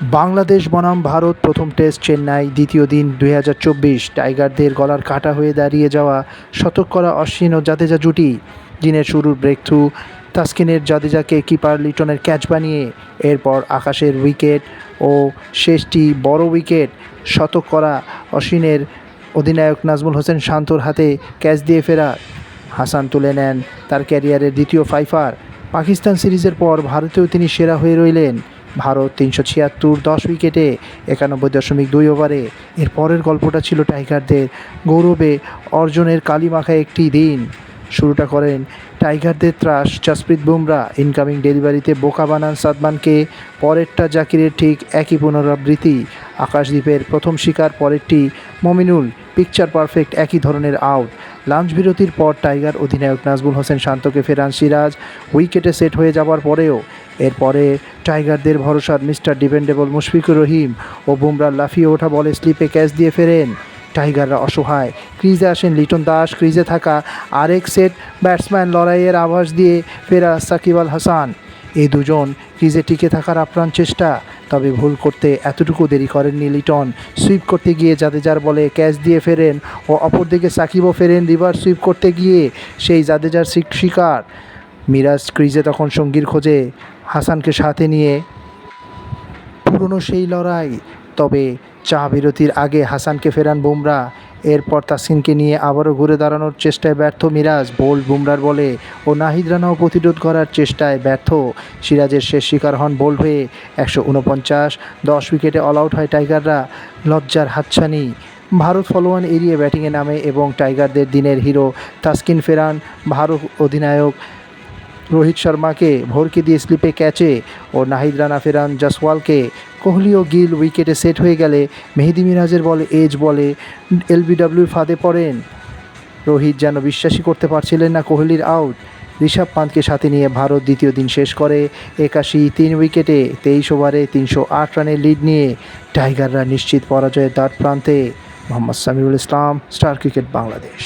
বাংলাদেশ বনাম ভারত প্রথম টেস্ট চেন্নাই, দ্বিতীয় দিন দুই হাজার চব্বিশ। টাইগারদের গলার কাটা হয়ে দাঁড়িয়ে যাওয়া শতক করা অশ্বিন ও জাদেজা জুটি। দিনের শুরুর ব্রেক থ্রু তাসকিনের জাদেজাকে কিপার লিটনের ক্যাচ বানিয়ে, এরপর আকাশের উইকেট ও শেষটি বড় উইকেট শতক করা অশ্বিনের অধিনায়ক নাজমুল হোসেন শান্তর হাতে ক্যাচ দিয়ে ফেরা হাসান তুলে নেন তার ক্যারিয়ারের দ্বিতীয় ফাইফার পাকিস্তান সিরিজের পর ভারতেও তিনি সেরা হয়ে রইলেন। ভারত তিনশো ছিয়াত্তর দশ উইকেটে একানব্বই দশমিক দুই ওভারে। এর পরের গল্পটা ছিল টাইগারদের গৌরবে অর্জনের কালিমাখা একটি দিন। শুরুটা করেন টাইগারদের ত্রাস জাসপ্রীত বুমরা। ইনকামিং ডেলিভারিতে বোকা বানান সাদমানকে। পরেরটা জাকিরের ঠিক একই পুনরাবৃত্তি। আকাশদ্বীপের প্রথম শিকার পরেরটি মমিনুল। পিকচার পারফেক্ট একই ধরনের আউট। লাঞ্চ বিরতির পর টাইগার অধিনায়ক নাজমুল হোসেন শান্তকে ফেরান সিরাজ। উইকেটে সেট হয়ে যাওয়ার পরেও এরপরে টাইগারদের ভরসার মিস্টার ডিপেন্ডেবল মুশফিকুর রহিম ও বুমরার লাফিয়ে ওঠা বলে স্লিপে ক্যাচ দিয়ে ফেরেন। টাইগাররা অসহায়। ক্রিজে আসেন লিটন দাস। ক্রিজে থাকা আরেক সেট ব্যাটসম্যান লড়াইয়ের আভাস দিয়ে ফেরা সাকিব আল হাসান। এই দুজন ক্রিজে টিকে থাকার আপ্রাণ চেষ্টা, তবে ভুল করতে এতটুকু দেরি করেননি লিটন। সুইপ করতে গিয়ে জাদেজার বলে ক্যাচ দিয়ে ফেরেন ও অপরদিকে সাকিবও ফেরেন রিভার সুইপ করতে গিয়ে সেই জাদেজার শিকার। মিরাজ ক্রিজে তখন সঙ্গীর খোঁজে, হাসানকে সাথে নিয়ে। পুরনো সেই লড়াই, তবে চা বিরতির আগে হাসানকে ফেরান বুমরা। এরপর তাসকিনকে নিয়ে আবারও ঘুরে দাঁড়ানোর চেষ্টায় ব্যর্থ মিরাজ, বোল্ড বুমরার বলে, ও নাহিদ রানাও প্রতিরোধ করার চেষ্টায় ব্যর্থ। সিরাজের শেষ শিকার হন বোল্ড হয়ে একশো উনপঞ্চাশ, দশ উইকেটে অল আউট হয় টাইগাররা, লজ্জার হাতছানি। ভারত ফলোয়ান এড়িয়ে ব্যাটিংয়ে নামে এবং টাইগারদের দিনের হিরো তাসকিন ফেরান, ভারত অধিনায়ক রোহিত শর্মাকে ভরকে দিয়ে স্লিপে ক্যাচে ও নাহিদ রানা ফেরান জাসওয়ালকে। কোহলি ও গিল উইকেটে সেট হয়ে গেলে মেহেদি মিরাজের বলে এজ বলে এলবিডব্লিউর ফাঁদে পড়েন। রোহিত যেন বিশ্বাসই করতে পারছিলেন না কোহলির আউট। ঋষভ পান্তকে সাথে নিয়ে ভারত দ্বিতীয় দিন শেষ করে। একাশি তিন উইকেটে তেইশ ওভারে তিনশো আট রানের লিড নিয়ে টাইগাররা নিশ্চিত পরাজয়ের দ্বার প্রান্তে। Mohammad Samiul Islam, Star Cricket Bangladesh.